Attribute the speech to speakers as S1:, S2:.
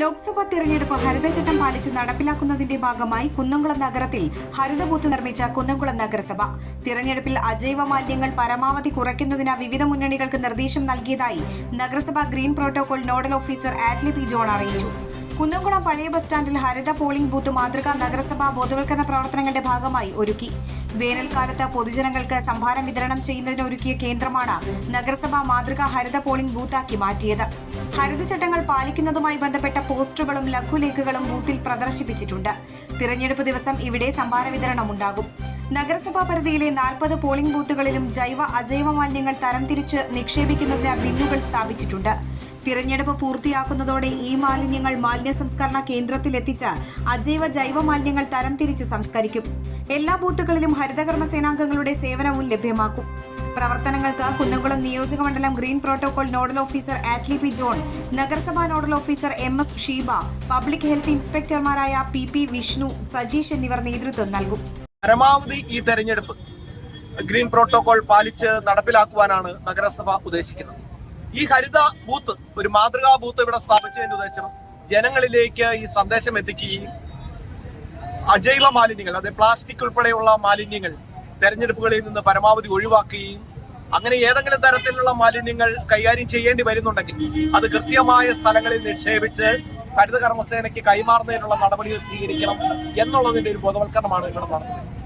S1: ലോക്സഭാ തിരഞ്ഞെടുപ്പ് ഹരിതചട്ടം പാലിച്ച് നടപ്പിലാക്കുന്നതിന്റെ ഭാഗമായി കുന്നംകുളം നഗരത്തിൽ ഹരിതബൂത്ത് നിർമ്മിച്ച കുന്നംകുളം നഗരസഭ. തിരഞ്ഞെടുപ്പിൽ അജൈവ മാലിന്യങ്ങൾ പരമാവധി കുറയ്ക്കുന്നതിന് വിവിധ മുന്നണികൾക്ക് നിർദ്ദേശം നൽകിയതായി നഗരസഭ green protocol nodal officer Attlee P John അറിയിച്ചു. കുന്നംകുളം പഴയ ബസ് സ്റ്റാൻഡിൽ ഹരിത പോളിംഗ് ബൂത്ത് മാതൃകാ നഗരസഭാ ബോധവൽക്കരണ പ്രവർത്തനങ്ങളുടെ ഭാഗമായി ഒരുക്കി. വേനൽക്കാലത്ത് പൊതുജനങ്ങൾക്ക് സംഭാരം വിതരണം ചെയ്യുന്നതിന് ഒരുക്കിയ കേന്ദ്രമാണ് നഗരസഭാ മാതൃകാ ഹരിത പോളിംഗ് ബൂത്താക്കി മാറ്റിയത്. ഹരിതചട്ടങ്ങൾ പാലിക്കുന്നതുമായി ബന്ധപ്പെട്ട പോസ്റ്ററുകളും ലഘുലേഖകളും ബൂത്തിൽ പ്രദർശിപ്പിച്ചിട്ടുണ്ട്. തിരഞ്ഞെടുപ്പ് ദിവസം ഇവിടെ സംഭാര വിതരണം ഉണ്ടാകും. നഗരസഭാ പരിധിയിലെ നാൽപ്പത് പോളിംഗ് ബൂത്തുകളിലും ജൈവ അജൈവ മാലിന്യങ്ങൾ തരംതിരിച്ച് നിക്ഷേപിക്കുന്നതിന് ബിന്നുകൾ സ്ഥാപിച്ചിട്ടുണ്ട്. തിരഞ്ഞെടുപ്പ് പൂർത്തിയാക്കുന്നതോടെ ഈ മാലിന്യങ്ങൾ മാലിന്യ സംസ്കരണ കേന്ദ്രത്തിൽ എത്തിച്ച് അജൈവ ജൈവ മാലിന്യങ്ങൾ തരംതിരിച്ചു സംസ്കരിക്കും. എല്ലാ ബൂത്തുകളിലും ഹരിതകർമ്മ സേനാംഗങ്ങളുടെ സേവനവും ലഭ്യമാക്കും. പ്രവർത്തനങ്ങൾക്ക് കുന്നംകുളം നിയോജക മണ്ഡലം green protocol nodal officer Attlee P John നഗരസഭാ nodal officer M S Sheeba public health ഇൻസ്പെക്ടർമാരായ P P Vishnu Sajeesh എന്നിവർ നേതൃത്വം നൽകും.
S2: പരമാവധി ഈ തെരഞ്ഞെടുപ്പ് ഗ്രീൻ പ്രോട്ടോകോൾ പാലിച്ച് നടപ്പിലാക്കുവാനാണ് നഗരസഭ ഉദ്ദേശിക്കുന്നത്. ഈ ഹരിത ബൂത്ത് ഒരു മാതൃകാ ബൂത്ത് ഇവിടെ സ്ഥാപിച്ചതിന്റെ ഉദ്ദേശം ജനങ്ങളിലേക്ക് ഈ സന്ദേശം എത്തിക്കുകയും അജൈവ മാലിന്യങ്ങൾ അതായത് പ്ലാസ്റ്റിക് ഉൾപ്പെടെയുള്ള മാലിന്യങ്ങൾ തെരഞ്ഞെടുപ്പുകളിൽ നിന്ന് പരമാവധി ഒഴിവാക്കുകയും അങ്ങനെ ഏതെങ്കിലും തരത്തിലുള്ള മാലിന്യങ്ങൾ കൈകാര്യം ചെയ്യേണ്ടി വരുന്നുണ്ടെങ്കിൽ അത് കൃത്യമായ സ്ഥലങ്ങളിൽ നിക്ഷേപിച്ച് ഹരിത കർമ്മസേനയ്ക്ക് കൈമാറുന്നതിനുള്ള നടപടികൾ സ്വീകരിക്കണം എന്നുള്ളതിന്റെ ഒരു ബോധവൽക്കരണമാണ് ഇവിടെ നടന്നത്